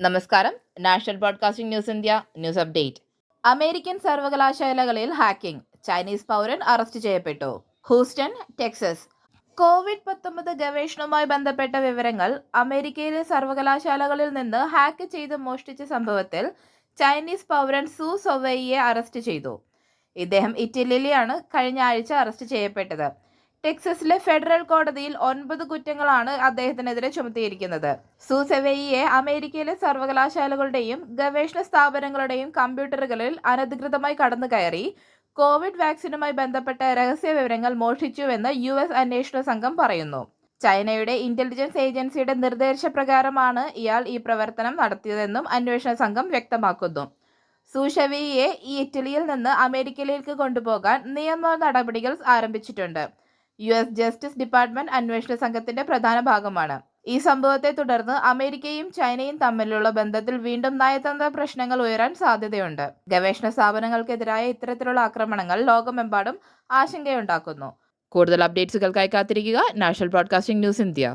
നമസ്കാരം. National broadcasting news India news update. American സർവകലാശാലകളിൽ hacking. Chinese പൗരൻ അറസ്റ്റ് ചെയ്യപ്പെട്ടു. Houston Texas. കോവിഡ് പത്തൊമ്പത് ഗവേഷണവുമായി ബന്ധപ്പെട്ട വിവരങ്ങൾ അമേരിക്കയിലെ സർവകലാശാലകളിൽ നിന്ന് ഹാക്ക് ചെയ്ത് മോഷ്ടിച്ച സംഭവത്തിൽ ചൈനീസ് പൗരൻ സു സൊവൈയെ അറസ്റ്റ് ചെയ്തു. ഇദ്ദേഹം ഇറ്റലിയിലാണ് കഴിഞ്ഞ ആഴ്ച അറസ്റ്റ് ചെയ്യപ്പെട്ടത്. ടെക്സസിലെ ഫെഡറൽ കോടതിയിൽ ഒൻപത് കുറ്റങ്ങളാണ് അദ്ദേഹത്തിനെതിരെ ചുമത്തിയിരിക്കുന്നത്. സൂസെവെയിയെ അമേരിക്കയിലെ സർവകലാശാലകളുടെയും ഗവേഷണ സ്ഥാപനങ്ങളുടെയും കമ്പ്യൂട്ടറുകളിൽ അനധികൃതമായി കടന്നു കയറി. കോവിഡ് വാക്സിനുമായി ബന്ധപ്പെട്ട രഹസ്യ വിവരങ്ങൾ മോഷ്ടിച്ചുവെന്ന് യു എസ് അന്വേഷണ സംഘം പറയുന്നു. ചൈനയുടെ ഇന്റലിജൻസ് ഏജൻസിയുടെ നിർദ്ദേശപ്രകാരമാണ് ഇയാൾ ഈ പ്രവർത്തനം നടത്തിയതെന്നും അന്വേഷണ സംഘം വ്യക്തമാക്കുന്നു. സൂഷവിയെ ഈ ഇറ്റലിയിൽ നിന്ന് അമേരിക്കയിലേക്ക് കൊണ്ടുപോകാൻ നിയമ നടപടികൾ ആരംഭിച്ചിട്ടുണ്ട്. യു എസ് ജസ്റ്റിസ് ഡിപ്പാർട്ട്മെന്റ് അന്വേഷണ സംഘത്തിന്റെ പ്രധാന ഭാഗമാണ്. ഈ സംഭവത്തെ തുടർന്ന് അമേരിക്കയും ചൈനയും തമ്മിലുള്ള ബന്ധത്തിൽ വീണ്ടും നയതന്ത്ര പ്രശ്നങ്ങൾ ഉയരാൻ സാധ്യതയുണ്ട്. ഗവേഷണ സ്ഥാപനങ്ങൾക്കെതിരായ ഇത്തരത്തിലുള്ള ആക്രമണങ്ങൾ ലോകമെമ്പാടും ആശങ്കയുണ്ടാക്കുന്നു. കൂടുതൽ അപ്ഡേറ്റ്സുകൾക്കായി കാത്തിരിക്കുക നാഷണൽ ബ്രോഡ്കാസ്റ്റിംഗ് ന്യൂസ് ഇന്ത്യ.